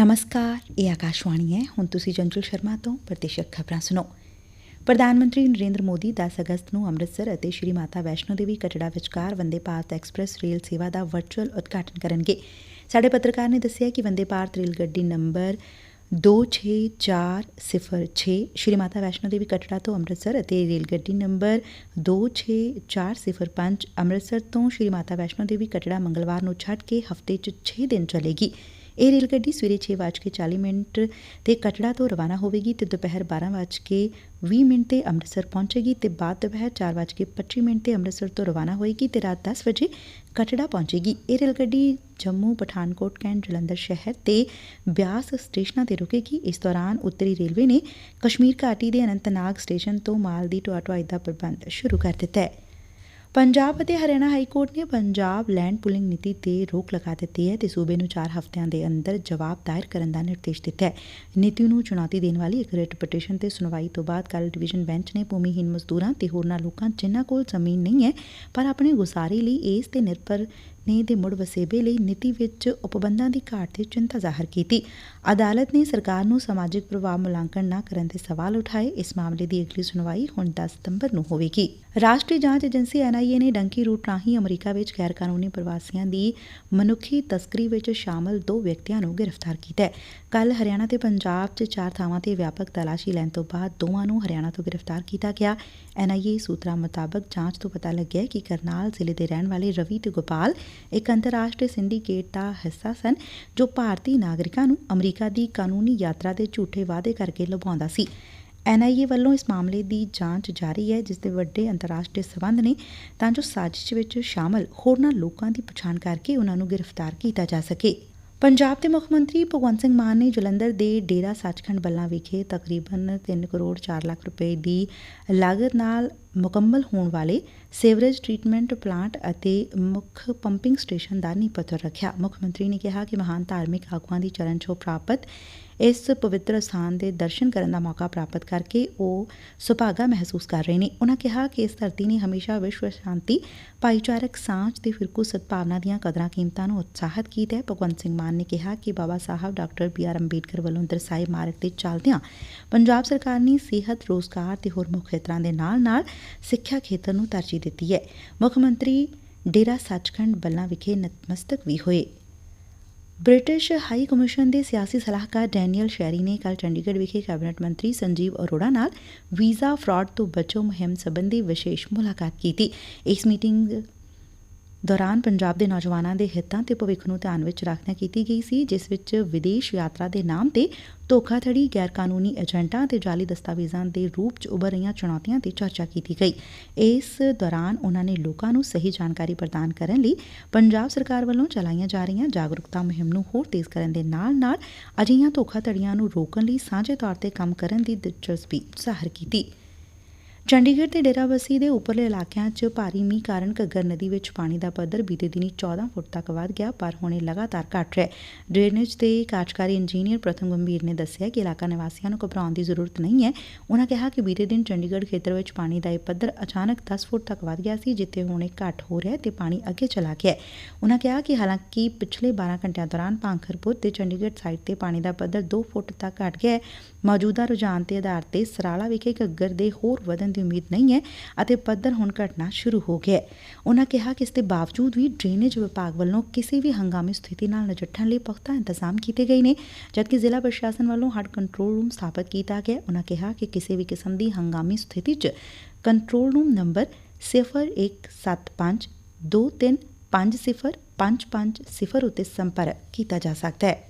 ਨਮਸਕਾਰ ਇਹ ਆਕਾਸ਼ਵਾਣੀ ਹੈ ਹੁਣ ਤੁਸੀਂ ਚੰਚਲ ਸ਼ਰਮਾ ਤੋਂ ਪ੍ਰਤੀਸ਼ਤ ਖਬਰਾਂ ਸੁਣੋ ਪ੍ਰਧਾਨ ਮੰਤਰੀ ਨਰਿੰਦਰ ਮੋਦੀ 10 ਅਗਸਤ ਨੂੰ ਅੰਮ੍ਰਿਤਸਰ ਅਤੇ ਸ਼੍ਰੀ ਮਾਤਾ ਵੈਸ਼ਨੋ ਦੇਵੀ ਕਟੜਾ ਵਿਚਕਾਰ ਵੰਦੇ ਭਾਰਤ ਐਕਸਪ੍ਰੈਸ ਰੇਲ ਸੇਵਾ ਦਾ ਵਰਚੁਅਲ ਉਦਘਾਟਨ ਕਰਨਗੇ ਸਾਡੇ ਪੱਤਰਕਾਰ ਨੇ ਦੱਸਿਆ ਕਿ ਵੰਦੇ ਭਾਰਤ ਰੇਲ ਗੱਡੀ ਨੰਬਰ 26406 ਸ਼੍ਰੀ ਮਾਤਾ ਵੈਸ਼ਨੋ ਦੇਵੀ ਕਟੜਾ ਤੋਂ ਅੰਮ੍ਰਿਤਸਰ ਅਤੇ ਰੇਲ ਗੱਡੀ ਨੰਬਰ 26405 ਅੰਮ੍ਰਿਤਸਰ ਤੋਂ ਸ਼੍ਰੀ ਮਾਤਾ ਵੈਸ਼ਨੋ ਦੇਵੀ ਕਟੜਾ ਮੰਗਲਵਾਰ ਨੂੰ ਛੱਡ ਕੇ ਹਫ਼ਤੇ 'ਚ 6 ਦਿਨ ਚੱਲੇਗੀ ਇਹ ਰੇਲ ਗੱਡੀ ਸਵੇਰੇ 6:40 ਮਿੰਟ ਤੇ ਕਟੜਾ ਤੋਂ ਰਵਾਨਾ ਹੋਵੇਗੀ ਤੇ ਦੁਪਹਿਰ 12:20 ਮਿੰਟ ਤੇ ਅੰਮ੍ਰਿਤਸਰ ਪਹੁੰਚੇਗੀ ਤੇ ਬਾਅਦ ਦੁਪਹਿਰ 4:25 ਮਿੰਟ ਤੇ ਅੰਮ੍ਰਿਤਸਰ ਤੋਂ ਰਵਾਨਾ ਹੋਏਗੀ ਤੇ ਰਾਤ 10 ਵਜੇ ਕਟੜਾ ਪਹੁੰਚੇਗੀ। ਇਹ ਰੇਲ ਗੱਡੀ ਜੰਮੂ, ਪਠਾਨਕੋਟ, ਕੈਂਟ, ਜਲੰਧਰ ਸ਼ਹਿਰ ਤੇ ਬਿਆਸ ਸਟੇਸ਼ਨਾਂ ਤੇ ਰੁਕੇਗੀ। ਇਸ ਦੌਰਾਨ ਉੱਤਰੀ ਰੇਲਵੇ ਨੇ ਕਸ਼ਮੀਰ ਘਾਟੀ ਦੇ ਅਨੰਤਨਾਗ ਸਟੇਸ਼ਨ ਤੋਂ ਮਾਲ ਦੀ ਢੋਆ ਢੁਆਈ ਦਾ ਪ੍ਰਬੰਧ ਸ਼ੁਰੂ ਕਰ ਦਿੱਤਾ ਹੈ। ਪੰਜਾਬ ਅਤੇ ਹਰਿਆਣਾ ਹਾਈ ਕੋਰਟ ਨੇ ਪੰਜਾਬ ਲੈਂਡ ਪੁਲਿੰਗ ਨੀਤੀ ਤੇ ਰੋਕ ਲਗਾ ਦਿੱਤੀ ਹੈ ਤੇ ਸੂਬੇ ਨੂੰ 4 ਹਫ਼ਤਿਆਂ ਦੇ ਅੰਦਰ ਜਵਾਬ ਦਾਇਰ ਕਰਨ ਦਾ ਨਿਰਦੇਸ਼ ਦਿੱਤਾ ਹੈ। ਨੀਤੀ ਨੂੰ ਚੁਣੌਤੀ ਦੇਣ ਵਾਲੀ ਇੱਕ ਰਿਟ ਪਟੀਸ਼ਨ ਤੇ ਸੁਣਵਾਈ ਤੋਂ ਬਾਅਦ ਕੱਲ ਡਿਵੀਜ਼ਨ ਬੈਂਚ ਨੇ ਭੂਮੀਹੀਨ ਮਜ਼ਦੂਰਾਂ ਤੇ ਹੋਰਨਾਂ ਲੋਕਾਂ ਜਿਨ੍ਹਾਂ ਕੋਲ ਜ਼ਮੀਨ ਨਹੀਂ ਹੈ, ਪਰ ਆਪਣੇ ਗੁਜ਼ਾਰੇ ਲਈ ਇਸ ਤੇ ਨਿਰਭਰ ਨੇ ਦੇ ਮੁੜ ਵਸੇਬੇ ਲਈ ਨੀਤੀ ਵਿੱਚ ਉਪਬੰਧਾਂ ਦੀ ਘਾਟ ਤੇ ਚਿੰਤਾ ਜ਼ਾਹਰ ਕੀਤੀ। ਅਦਾਲਤ ਨੇ ਸਰਕਾਰ ਨੂੰ ਸਮਾਜਿਕ ਪ੍ਰਭਾਵ ਮੁਲਾਂਕਣ ਨਾ ਕਰਨ ਦੇ ਸਵਾਲ ਉਠਾਏ। ਇਸ ਮਾਮਲੇ ਦੀ ਅਗਲੀ ਸੁਣਵਾਈ ਹੁਣ 10 ਸਤੰਬਰ ਨੂੰ ਹੋਵੇਗੀ। ਰਾਸ਼ਟਰੀ ਜਾਂਚ ਏਜੰਸੀ ਐਨਆਈਏ ਨੇ ਡੰਕੀ ਰੂਟ ਰਾਹੀਂ ਅਮਰੀਕਾ ਵਿੱਚ ਗੈਰ ਕਾਨੂੰਨੀ ਪ੍ਰਵਾਸੀਆਂ ਦੀ ਮਨੁੱਖੀ ਤਸਕਰੀ ਵਿੱਚ ਸ਼ਾਮਲ ਦੋ ਵਿਅਕਤੀਆਂ ਨੂੰ ਗ੍ਰਿਫਤਾਰ ਕੀਤਾ ਹੈ। ਕੱਲ ਹਰਿਆਣਾ ਤੇ ਪੰਜਾਬ 'ਚ ਚਾਰ ਥਾਵਾਂ ਤੇ ਵਿਆਪਕ ਤਲਾਸ਼ੀ ਲੈਣ ਤੋਂ ਬਾਅਦ ਦੋਵਾਂ ਨੂੰ ਹਰਿਆਣਾ ਤੋਂ ਗ੍ਰਿਫਤਾਰ ਕੀਤਾ ਗਿਆ। ਐਨਆਈਏ ਸੂਤਰਾਂ ਮੁਤਾਬਕ ਜਾਂਚ ਤੋਂ ਪਤਾ ਲੱਗਿਆ ਕਿ ਕਰਨਾਲ ਜ਼ਿਲ੍ਹੇ ਦੇ ਰਹਿਣ ਵਾਲੇ ਰਵੀ ਤੇ ਗੋਪਾਲ ਇੱਕ ਅੰਤਰਰਾਸ਼ਟਰੀ ਸਿੰਡੀਕੇਟ ਦਾ ਹਿੱਸਾ ਸਨ, ਜੋ ਭਾਰਤੀ ਨਾਗਰਿਕਾਂ ਨੂੰ ਅਮਰੀਕਾ ਦੀ ਕਾਨੂੰਨੀ ਯਾਤਰਾ ਦੇ ਝੂਠੇ ਵਾਅਦੇ ਕਰਕੇ ਲੁਭਾਉਂਦਾ ਸੀ। ਐਨਆਈਏ ਵੱਲੋਂ ਇਸ ਮਾਮਲੇ ਦੀ ਜਾਂਚ ਜਾਰੀ ਹੈ, ਜਿਸ ਦੇ ਵੱਡੇ ਅੰਤਰਰਾਸ਼ਟਰੀ ਸਬੰਧ ਨੇ ਤਾਂ ਜੋ ਸਾਜ਼ਿਸ਼ ਵਿੱਚ ਸ਼ਾਮਲ ਹੋਰਨਾਂ ਲੋਕਾਂ ਦੀ ਪਛਾਣ ਕਰਕੇ ਉਨ੍ਹਾਂ ਨੂੰ ਗ੍ਰਿਫਤਾਰ ਕੀਤਾ ਜਾ ਸਕੇ। ਪੰਜਾਬ ਦੇ ਮੁੱਖ ਮੰਤਰੀ ਭਗਵੰਤ ਸਿੰਘ ਮਾਨ ਨੇ ਜਲੰਧਰ ਦੇ ਡੇਰਾ ਸੱਚਖੰਡ ਬੱਲਾ ਵਿਖੇ ਤਕਰੀਬਨ 3 ਕਰੋੜ 4 ਲੱਖ ਰੁਪਏ ਦੀ ਲਾਗਤ ਨਾਲ ਮੁਕੰਮਲ ਹੋਣ ਵਾਲੇ ਸੀਵਰੇਜ ਟ੍ਰੀਟਮੈਂਟ ਪਲਾਂਟ ਅਤੇ ਮੁੱਖ ਪੰਪਿੰਗ ਸਟੇਸ਼ਨ ਦਾ ਨੀਂਹ ਪੱਥਰ ਰੱਖਿਆ। ਮੁੱਖ ਮੰਤਰੀ ਨੇ ਕਿਹਾ ਕਿ ਮਹਾਨ ਧਾਰਮਿਕ ਆਗੂਆਂ ਦੀ ਚਰਨ ਛੋਹ ਪ੍ਰਾਪਤ ਇਸ ਪਵਿੱਤਰ ਸਥਾਨ ਦੇ ਦਰਸ਼ਨ ਕਰਨ ਦਾ ਮੌਕਾ ਪ੍ਰਾਪਤ ਕਰਕੇ ਉਹ ਸੁਭਾਗਾ ਮਹਿਸੂਸ ਕਰ ਰਹੇ ਨੇ। ਉਨਾਂ ਕਿਹਾ ਕਿ ਇਸ ਧਰਤੀ ਨੇ ਹਮੇਸ਼ਾ ਵਿਸ਼ਵ ਸ਼ਾਂਤੀ, ਭਾਈਚਾਰਕ ਸਾਂਝ ਤੇ ਫਿਰਕੂ ਸਦਭਾਵਨਾ ਦੀਆਂ ਕਦਰਾਂ ਕੀਮਤਾਂ ਨੂੰ ਉਤਸ਼ਾਹਿਤ ਕੀਤਾ। ਹੈ ਭਗਵੰਤ ਸਿੰਘ ਮਾਨ ਨੇ ਕਿਹਾ ਕਿ Baba Sahib doctor B R Ambedkar ਵੱਲੋਂ ਦਰਸਾਏ ਮਾਰਗ ਤੇ ਚੱਲਦਿਆਂ ਪੰਜਾਬ ਸਰਕਾਰ ਨੇ ਸਿਹਤ, ਰੋਜ਼ਗਾਰ ਤੇ ਹੋਰ ਮੁੱਖ ਖੇਤਰਾਂ ਦੇ ਨਾਲ-ਨਾਲ ਸਿੱਖਿਆ ਖੇਤਰ ਨੂੰ ਤਰਜੀਹ ਦਿੱਤੀ ਹੈ। ਮੁੱਖ ਮੰਤਰੀ ਡੇਰਾ ਸੱਚਖੰਡ ਬੱਲਾ ਵਿਖੇ ਨਤਮਸਤਕ ਵੀ ਹੋਏ। ਬ੍ਰਿਟਿਸ਼ ਹਾਈ ਕਮਿਸ਼ਨ ਦੇ ਸਿਆਸੀ ਸਲਾਹਕਾਰ ਡੈਨੀਅਲ ਸ਼ੈਰੀ ਨੇ ਕੱਲ ਚੰਡੀਗੜ੍ਹ ਵਿਖੇ ਕੈਬਨਿਟ ਮੰਤਰੀ ਸੰਜੀਵ ਅਰੋੜਾ ਨਾਲ ਵੀਜ਼ਾ ਫਰਾਡ ਤੋਂ ਬਚੋ ਮੁਹਿੰਮ ਸੰਬੰਧੀ ਵਿਸ਼ੇਸ਼ ਮੁਲਾਕਾਤ ਕੀਤੀ। ਇਸ ਮੀਟਿੰਗ ਦੌਰਾਨ ਪੰਜਾਬ ਦੇ ਨੌਜਵਾਨਾਂ ਦੇ ਹਿੱਤਾਂ ਤੇ ਭਵਿੱਖ ਨੂੰ ਧਿਆਨ ਵਿੱਚ ਰੱਖਦਿਆਂ ਕੀਤੀ ਗਈ ਸੀ, ਜਿਸ ਵਿੱਚ ਵਿਦੇਸ਼ ਯਾਤਰਾ ਦੇ ਨਾਮ ਤੇ ਧੋਖਾਧੜੀ ਗੈਰ ਕਾਨੂੰਨੀ ਏਜੰਟਾਂ ਤੇ ਜਾਲੀ ਦਸਤਾਵੇਜ਼ਾਂ ਦੇ ਰੂਪ 'ਚ ਉਭਰ ਰਹੀਆਂ ਚੁਣੌਤੀਆਂ ਤੇ ਚਰਚਾ ਕੀਤੀ ਗਈ। ਇਸ ਦੌਰਾਨ ਉਨ੍ਹਾਂ ਨੇ ਲੋਕਾਂ ਨੂੰ ਸਹੀ ਜਾਣਕਾਰੀ ਪ੍ਰਦਾਨ ਕਰਨ ਲਈ ਪੰਜਾਬ ਸਰਕਾਰ ਵੱਲੋਂ ਚਲਾਈਆਂ ਜਾ ਰਹੀਆਂ ਜਾਗਰੂਕਤਾ ਮੁਹਿੰਮ ਨੂੰ ਹੋਰ ਤੇਜ਼ ਕਰਨ ਦੇ ਨਾਲ-ਨਾਲ ਅਜਿਹੀਆਂ ਧੋਖਾਧੜੀਆਂ ਨੂੰ ਰੋਕਣ ਲਈ ਸਾਂਝੇ ਤੌਰ ਤੇ ਕੰਮ ਕਰਨ ਦੀ ਦਿਲਚਸਪੀ ਜ਼ਾਹਰ ਕੀਤੀ। ਚੰਡੀਗੜ੍ਹ ਤੇ ਡੇਰਾਬੱਸੀ ਦੇ ਉਪਰਲੇ ਇਲਾਕਿਆਂ 'ਚ ਭਾਰੀ ਮੀਂਹ ਕਾਰਨ ਘੱਗਰ ਨਦੀ ਵਿੱਚ ਪਾਣੀ ਦਾ ਪੱਧਰ ਬੀਤੇ ਦਿਨੀ 14 ਫੁੱਟ ਤੱਕ ਵਧ ਗਿਆ, ਪਰ ਹੁਣ ਇਹ ਲਗਾਤਾਰ ਘਟ ਰਿਹਾ ਹੈ। ਡਰੇਨੇਜ ਤੇ ਕਾਰਜਕਾਰੀ ਇੰਜੀਨੀਅਰ ਪ੍ਰਥਮ ਗੰਭੀਰ ਨੇ ਦੱਸਿਆ ਕਿ ਇਲਾਕਾ ਨਿਵਾਸੀਆਂ ਨੂੰ ਘਬਰਾਉਣ ਦੀ ਜ਼ਰੂਰਤ ਨਹੀਂ ਹੈ। ਉਹਨਾਂ ਕਿਹਾ ਕਿ ਬੀਤੇ ਦਿਨ ਚੰਡੀਗੜ੍ਹ ਖੇਤਰ ਵਿੱਚ ਪਾਣੀ ਦਾ ਇਹ ਪੱਧਰ ਅਚਾਨਕ 10 ਫੁੱਟ ਤੱਕ ਵਧ ਗਿਆ ਸੀ, ਜਿੱਥੇ ਹੁਣ ਇਹ ਘਟ ਹੋ ਰਿਹਾ ਤੇ ਪਾਣੀ ਅੱਗੇ ਚਲਾ ਗਿਆ ਉਹਨਾਂ ਕਿਹਾ ਕਿ ਹਾਲਾਂਕਿ ਪਿਛਲੇ 12 ਘੰਟਿਆਂ ਦੌਰਾਨ ਭਾਂਖਰਪੁਰ ਤੇ ਚੰਡੀਗੜ੍ਹ ਸਾਈਡ ਤੇ ਪਾਣੀ ਦਾ ਪੱਧਰ 2 ਫੁੱਟ ਤੱਕ ਘਟ ਗਿਆ ਹੈ। ਮੌਜੂਦਾ ਰੁਝਾਨ ਦੇ ਆਧਾਰ ਤੇ ਸਰਾਲਾ ਵਿਖੇ ਘੱਗਰ ਦੇ ਹੋਰ ਵਧਣ ਦੀ ਉਮੀਦ ਨਹੀਂ ਹੈ ਅਤੇ ਪੱਧਰ ਹੁਣ ਘਟਣਾ ਸ਼ੁਰੂ ਹੋ ਗਿਆ ਹੈ। ਉਹਨਾਂ ਕਿਹਾ ਕਿ ਇਸ ਦੇ ਬਾਵਜੂਦ ਵੀ ਡਰੇਨੇਜ ਵਿਭਾਗ ਵੱਲੋਂ ਕਿਸੇ ਵੀ ਹੰਗਾਮੀ ਸਥਿਤੀ ਨਾਲ ਨਜਿੱਠਣ ਲਈ ਪੁਖਤਾ ਇੰਤਜ਼ਾਮ ਕੀਤੇ ਗਏ ਨੇ, ਜਦਕਿ ਜ਼ਿਲ੍ਹਾ ਪ੍ਰਸ਼ਾਸਨ ਵੱਲੋਂ ਹੜ ਕੰਟਰੋਲ ਰੂਮ ਸਥਾਪਿਤ ਕੀਤਾ ਗਿਆ। ਉਹਨਾਂ ਕਿਹਾ ਕਿ ਕਿਸੇ ਵੀ ਕਿਸਮ ਦੀ ਹੰਗਾਮੀ ਸਥਿਤੀ 'ਚ ਕੰਟਰੋਲ ਰੂਮ ਨੰਬਰ 0175 23505550 ਉਤੇ ਸੰਪਰਕ ਕੀਤਾ ਜਾ ਸਕਦਾ ਹੈ।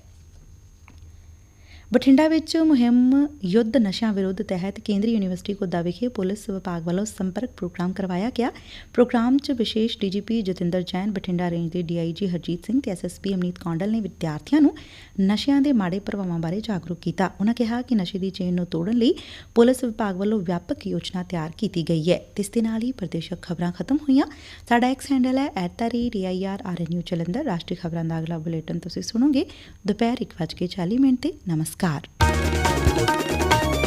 ਬਠਿੰਡਾ ਵਿੱਚ ਮੁਹਿੰਮ ਯੁੱਧ ਨਸ਼ਿਆਂ ਵਿਰੁੱਧ ਤਹਿਤ ਕੇਂਦਰੀ ਯੂਨੀਵਰਸਿਟੀ ਕੋਦਾ ਵਿਖੇ ਪੁਲਿਸ ਵਿਭਾਗ ਵੱਲੋਂ ਸੰਪਰਕ ਪ੍ਰੋਗਰਾਮ ਕਰਵਾਇਆ ਗਿਆ। ਪ੍ਰੋਗਰਾਮ 'ਚ ਵਿਸ਼ੇਸ਼ ਡੀਜੀਪੀ ਜਤਿੰਦਰ ਜੈਨ, ਬਠਿੰਡਾ ਰੇਂਜ ਦੇ ਡੀਆਈਜੀ ਹਰਜੀਤ ਸਿੰਘ ਤੇ ਐਸਐਸਪੀ ਅਮਨੀਤ ਕੌਂਡਲ ਨੇ ਵਿਦਿਆਰਥੀਆਂ ਨੂੰ ਨਸ਼ਿਆਂ ਦੇ ਮਾੜੇ ਪ੍ਰਭਾਵਾਂ ਬਾਰੇ ਜਾਗਰੂਕ ਕੀਤਾ। ਉਹਨਾਂ ਕਿਹਾ ਕਿ ਨਸ਼ੇ ਦੀ ਚੇਨ ਨੂੰ ਤੋੜਨ ਲਈ ਪੁਲਿਸ ਵਿਭਾਗ ਵੱਲੋਂ ਵਿਆਪਕ ਯੋਜਨਾ ਤਿਆਰ ਕੀਤੀ ਗਈ ਹੈ। ਇਸ ਦੇ ਨਾਲ ਹੀ ਪ੍ਰਦੇਸ਼ਕ ਖਬਰਾਂ ਖਤਮ ਹੋਈਆਂ। ਸਾਡਾ ਐਕਸ ਹੈਂਡਲ ਹੈ @reairrnu ਜਲੰਧਰ। ਰਾਸ਼ਟਰੀ ਖਬਰਾਂ ਦਾ ਅਗਲਾ ਬੁਲੇਟਿਨ ਤੁਸੀਂ ਸੁਣੋਗੇ। ਦੁਪਹਿਰ 1:40 ਮਿੰਟ ਤੇ। ਨਮਸਕਾਰ। नमस्कार